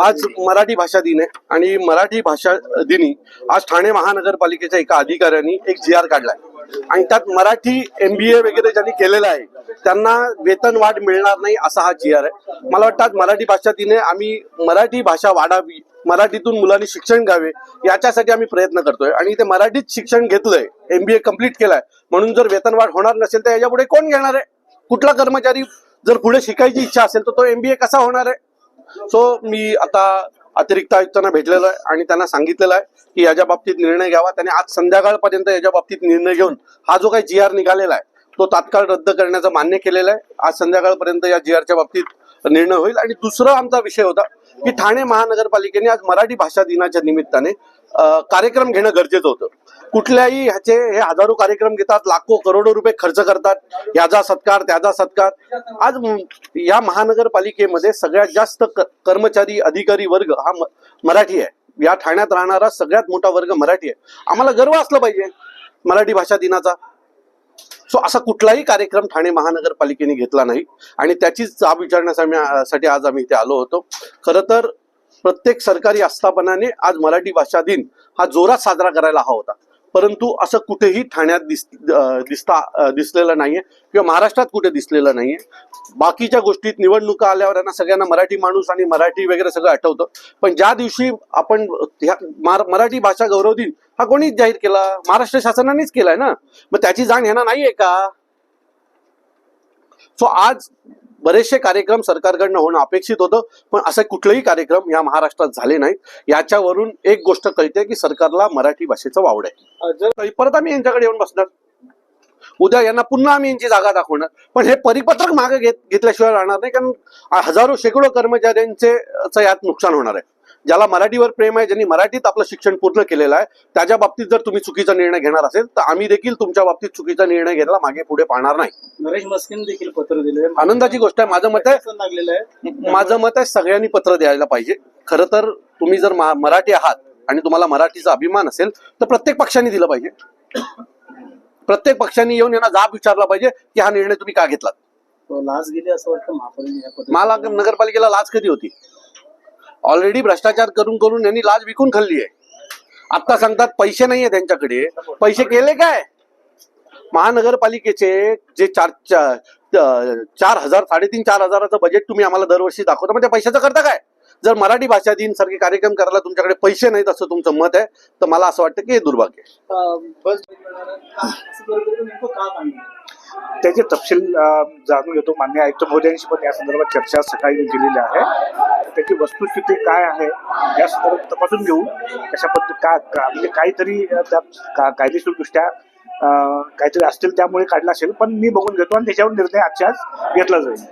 आज मराठी भाषा दिन. आहे. आणि मराठी भाषा दिनी आज ठाणे महानगरपालिकेच्या एका अधिकाऱ्यांनी एक जी आर काढलाय. आणि त्यात मराठी एमबीए वगैरे ज्यांनी केलेलं आहे त्यांना वेतन वाढ मिळणार नाही असा हा जी आर आहे. मला वाटतं आज मराठी भाषा दिने आम्ही मराठी भाषा वाढावी मराठीतून मुलांनी शिक्षण घ्यावे याच्यासाठी आम्ही प्रयत्न करतोय. आणि ते मराठीत शिक्षण घेतलंय एमबीए कंप्लीट केलाय म्हणून जर वेतन वाढ होणार नसेल तर याच्यापुढे कोण घेणार आहे? कुठला कर्मचारी जर पुढे शिकायची इच्छा असेल तर तो एमबीए कसा होणार आहे? सो मी आता अतिरिक्त आयुक्तांना भेटलेलो आहे आणि त्यांना सांगितलेलं आहे की याच्या बाबतीत निर्णय घ्यावा. त्यांनी आज संध्याकाळपर्यंत याच्या बाबतीत निर्णय घेऊन हा जो काही जी आर निघालेला आहे तो तात्काळ रद्द करण्याचं मान्य केलेलं आहे. आज संध्याकाळपर्यंत या जी आरच्या बाबतीत निर्णय होईल. आणि दुसरा आमचा विषय होता की ठाणे महानगरपालिकेने आज मराठी भाषा दिनाच्या निमित्ताने कार्यक्रम घेणं गरजेचं होतं. कुठल्याही ह्याचे हे हजारो कार्यक्रम घेतात लाखो करोडो रुपये खर्च करतात. याचा सत्कार त्याचा सत्कार. आज या महानगरपालिकेमध्ये सगळ्यात जास्त कर्मचारी अधिकारी वर्ग हा मराठी आहे. या ठाण्यात राहणारा सगळ्यात मोठा वर्ग मराठी आहे. आम्हाला गर्व असला पाहिजे मराठी भाषा दिनाचा. सो असा कुठलाही कार्यक्रम ठाणे महानगरपालिकेने घेतला नाही. आणि त्याचीच जाब विचारण्यासाठी आज आम्ही इथे आलो होतो. खरं तर प्रत्येक सरकारी आस्थापनाने आज मराठी भाषा दिन हा जोरात साजरा करायला हवा होता. परंतु असं कुठेही ठाण्यात दिस दिसता दिसलेलं नाहीये किंवा महाराष्ट्रात कुठे दिसलेलं नाहीये. बाकीच्या गोष्टीत निवडणुका आल्यावर यांना सगळ्यांना मराठी माणूस आणि मराठी वगैरे सगळं आठवतं. पण ज्या दिवशी आपण मराठी भाषा गौरव दिन हा कोणीच जाहीर केला? महाराष्ट्र शासनानेच केलाय ना? मग त्याची जाण ह्यांना नाहीये का? सो आज बरेचसे कार्यक्रम सरकारकडनं होणं अपेक्षित होतं पण असं कुठलेही कार्यक्रम या महाराष्ट्रात झाले नाहीत. याच्यावरून एक गोष्ट कळते की सरकारला मराठी भाषेचं वावड आहे. जर परत आम्ही यांच्याकडे येऊन बसणार. उद्या यांना पुन्हा आम्ही यांची जागा दाखवणार. पण हे परिपत्रक मागे घेत घेतल्याशिवाय राहणार नाही कारण हजारो शेकडो कर्मचाऱ्यांचे यात नुकसान होणार आहे. ज्याला मराठीवर प्रेम आहे ज्यांनी मराठीत आपलं शिक्षण पूर्ण केलेलं आहे त्याच्या बाबतीत जर तुम्ही चुकीचा निर्णय घेणार असेल तर आम्ही देखील तुमच्या बाबतीत चुकीचा निर्णय घ्यायला मागे पुढे पाहणार नाही. नरेश मस्किन देखील पत्र दिले आनंदाची गोष्ट आहे माझं मत आहे माझं मत आहे सगळ्यांनी पत्र द्यायला पाहिजे. खरं तर तुम्ही जर मराठी आहात आणि तुम्हाला मराठीचा अभिमान असेल तर प्रत्येक पक्षाने दिलं पाहिजे. प्रत्येक पक्षाने येऊन यांना जाब विचारला पाहिजे की हा निर्णय तुम्ही का घेतला तो लाच गेली असं वाटतं महापालिका नगरपालिकेला लाच कधी होती? ऑलरेडी भ्रष्टाचार करून करून यांनी लाज विकून खाल्ली आहे. आता सांगतात पैसे नाहीये त्यांच्याकडे. पैसे केले काय? महानगरपालिकेचे जे चार चार हजार साडेतीन चार हजाराचं बजेट तुम्ही आम्हाला दरवर्षी दाखवता मग त्या पैशाचं करता काय? जर मराठी भाषा दिन सारखे कार्यक्रम करायला तुमच्याकडे पैसे नाहीत असं तुमचं मत आहे तर मला असं वाटतं की हे दुर्भाग्य त्याचे तपशील जाणून घेतो. मान्य आयुक्त महोदयांशी पण या संदर्भात चर्चा सकाळी केलेली आहे. त्याची वस्तुस्थिती काय आहे या संदर्भात तपासून घेऊ. कशा पद्धती का म्हणजे काहीतरी त्या कायदेशीरदृष्ट्या काहीतरी असतील त्यामुळे काढला असेल. पण मी बघून घेतो आणि त्याच्यावर निर्णय आजच्या आज घेतला जाईल.